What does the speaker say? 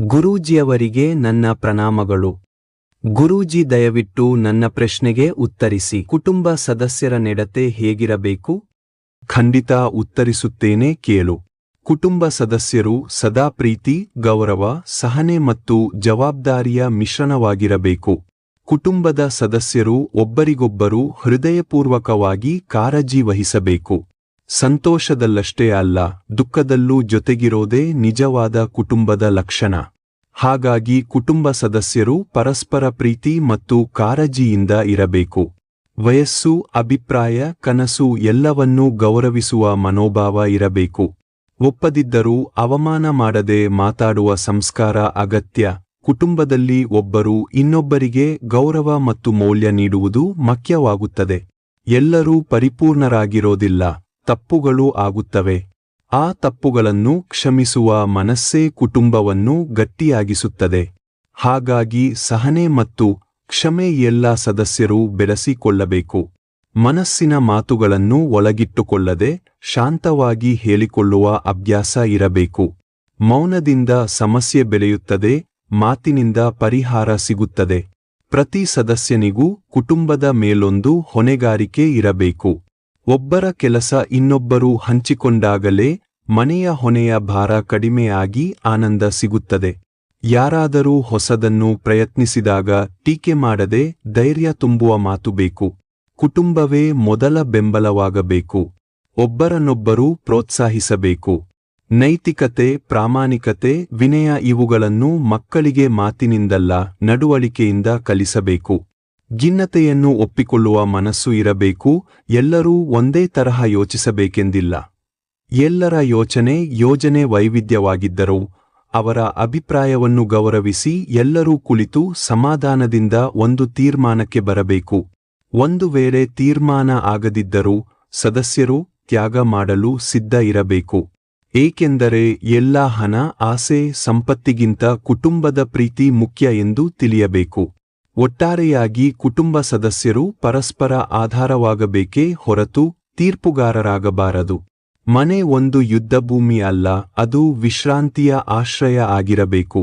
ಗುರೂಜಿಯವರಿಗೆ ನನ್ನ ಪ್ರಣಾಮಗಳು. ಗುರೂಜಿ ದಯವಿಟ್ಟು ನನ್ನ ಪ್ರಶ್ನೆಗೆ ಉತ್ತರಿಸಿ. ಕುಟುಂಬ ಸದಸ್ಯರ ನೆಡತೆ ಹೇಗಿರಬೇಕು? ಖಂಡಿತ ಉತ್ತರಿಸುತ್ತೇನೆ ಕೇಳು. ಕುಟುಂಬ ಸದಸ್ಯರು ಸದಾ ಪ್ರೀತಿ, ಗೌರವ, ಸಹನೆ ಮತ್ತು ಜವಾಬ್ದಾರಿಯ ಮಿಶ್ರಣವಾಗಿರಬೇಕು. ಕುಟುಂಬದ ಸದಸ್ಯರು ಒಬ್ಬರಿಗೊಬ್ಬರು ಹೃದಯಪೂರ್ವಕವಾಗಿ ಕಾಳಜಿ ವಹಿಸಬೇಕು. ಸಂತೋಷದಲ್ಲಷ್ಟೇ ಅಲ್ಲ, ದುಃಖದಲ್ಲೂ ಜೊತೆಗಿರೋದೇ ನಿಜವಾದ ಕುಟುಂಬದ ಲಕ್ಷಣ. ಹಾಗಾಗಿ ಕುಟುಂಬ ಸದಸ್ಯರು ಪರಸ್ಪರ ಪ್ರೀತಿ ಮತ್ತು ಕಾಳಜಿಯಿಂದ ಇರಬೇಕು. ವಯಸ್ಸು, ಅಭಿಪ್ರಾಯ, ಕನಸು ಎಲ್ಲವನ್ನೂ ಗೌರವಿಸುವ ಮನೋಭಾವ ಇರಬೇಕು. ಒಪ್ಪದಿದ್ದರೂ ಅವಮಾನ ಮಾಡದೆ ಮಾತಾಡುವ ಸಂಸ್ಕಾರ ಅಗತ್ಯ. ಕುಟುಂಬದಲ್ಲಿ ಒಬ್ಬರು ಇನ್ನೊಬ್ಬರಿಗೆ ಗೌರವ ಮತ್ತು ಮೌಲ್ಯ ನೀಡುವುದು ಮುಖ್ಯವಾಗುತ್ತದೆ. ಎಲ್ಲರೂ ಪರಿಪೂರ್ಣರಾಗಿರೋದಿಲ್ಲ. ತಪ್ಪುಗಳು ಆಗುತ್ತವೆ. ಆ ತಪ್ಪುಗಳನ್ನು ಕ್ಷಮಿಸುವ ಮನಸ್ಸೇ ಕುಟುಂಬವನ್ನು ಗಟ್ಟಿಯಾಗಿಸುತ್ತದೆ. ಹಾಗಾಗಿ ಸಹನೆ ಮತ್ತು ಕ್ಷಮೆ ಎಲ್ಲ ಸದಸ್ಯರು ಬೆರೆಸಿಕೊಳ್ಳಬೇಕು. ಮನಸ್ಸಿನ ಮಾತುಗಳನ್ನು ಒಳಗಿಟ್ಟುಕೊಳ್ಳದೆ ಶಾಂತವಾಗಿ ಹೇಳಿಕೊಳ್ಳುವ ಅಭ್ಯಾಸ ಇರಬೇಕು. ಮೌನದಿಂದ ಸಮಸ್ಯೆ ಬೆಳೆಯುತ್ತದೆ, ಮಾತಿನಿಂದ ಪರಿಹಾರ ಸಿಗುತ್ತದೆ. ಪ್ರತಿ ಸದಸ್ಯನಿಗೂ ಕುಟುಂಬದ ಮೇಲೊಂದು ಹೊಣೆಗಾರಿಕೆ ಇರಬೇಕು. ಒಬ್ಬರ ಕೆಲಸ ಇನ್ನೊಬ್ಬರು ಹಂಚಿಕೊಂಡಾಗಲೇ ಮನೆಯ ಹೊನೆಯ ಭಾರ ಕಡಿಮೆಯಾಗಿ ಆನಂದ ಸಿಗುತ್ತದೆ. ಯಾರಾದರೂ ಹೊಸದನ್ನು ಪ್ರಯತ್ನಿಸಿದಾಗ ಟೀಕೆ ಮಾಡದೆ ಧೈರ್ಯ ತುಂಬುವ ಮಾತು ಬೇಕು. ಕುಟುಂಬವೇ ಮೊದಲ ಬೆಂಬಲವಾಗಬೇಕು. ಒಬ್ಬರನ್ನೊಬ್ಬರು ಪ್ರೋತ್ಸಾಹಿಸಬೇಕು. ನೈತಿಕತೆ, ಪ್ರಾಮಾಣಿಕತೆ, ವಿನಯ ಇವುಗಳನ್ನು ಮಕ್ಕಳಿಗೆ ಮಾತಿನಿಂದಲ್ಲ, ನಡುವಳಿಕೆಯಿಂದ ಕಲಿಸಬೇಕು. ಗಿನ್ನತೆಯನ್ನು ಒಪ್ಪಿಕೊಳ್ಳುವ ಮನಸ್ಸು ಇರಬೇಕು, ಎಲ್ಲರೂ ಒಂದೇ ತರಹ ಯೋಚಿಸಬೇಕೆಂದಿಲ್ಲ. ಎಲ್ಲರ ಯೋಚನೆ ಯೋಜನೆ ವೈವಿಧ್ಯವಾಗಿದ್ದರೂ, ಅವರ ಅಭಿಪ್ರಾಯವನ್ನು ಗೌರವಿಸಿ ಎಲ್ಲರೂ ಕುಳಿತು ಸಮಾಧಾನದಿಂದ ಒಂದು ತೀರ್ಮಾನಕ್ಕೆ ಬರಬೇಕು. ಒಂದು ವೇಳೆ ತೀರ್ಮಾನ ಆಗದಿದ್ದರೂ, ಸದಸ್ಯರು ತ್ಯಾಗ ಮಾಡಲು ಸಿದ್ಧ ಇರಬೇಕು. ಏಕೆಂದರೆ ಎಲ್ಲ ಹಣ, ಆಸೆ, ಸಂಪತ್ತಿಗಿಂತ ಕುಟುಂಬದ ಪ್ರೀತಿ ಮುಖ್ಯ ಎಂದು ತಿಳಿಯಬೇಕು. ಒಟ್ಟಾರೆಯಾಗಿ ಕುಟುಂಬ ಸದಸ್ಯರು ಪರಸ್ಪರ ಆಧಾರವಾಗಬೇಕೇ ಹೊರತು ತೀರ್ಪುಗಾರರಾಗಬಾರದು. ಮನೆ ಒಂದು ಯುದ್ಧಭೂಮಿ ಅಲ್ಲ, ಅದು ವಿಶ್ರಾಂತಿಯ ಆಶ್ರಯ ಆಗಿರಬೇಕು.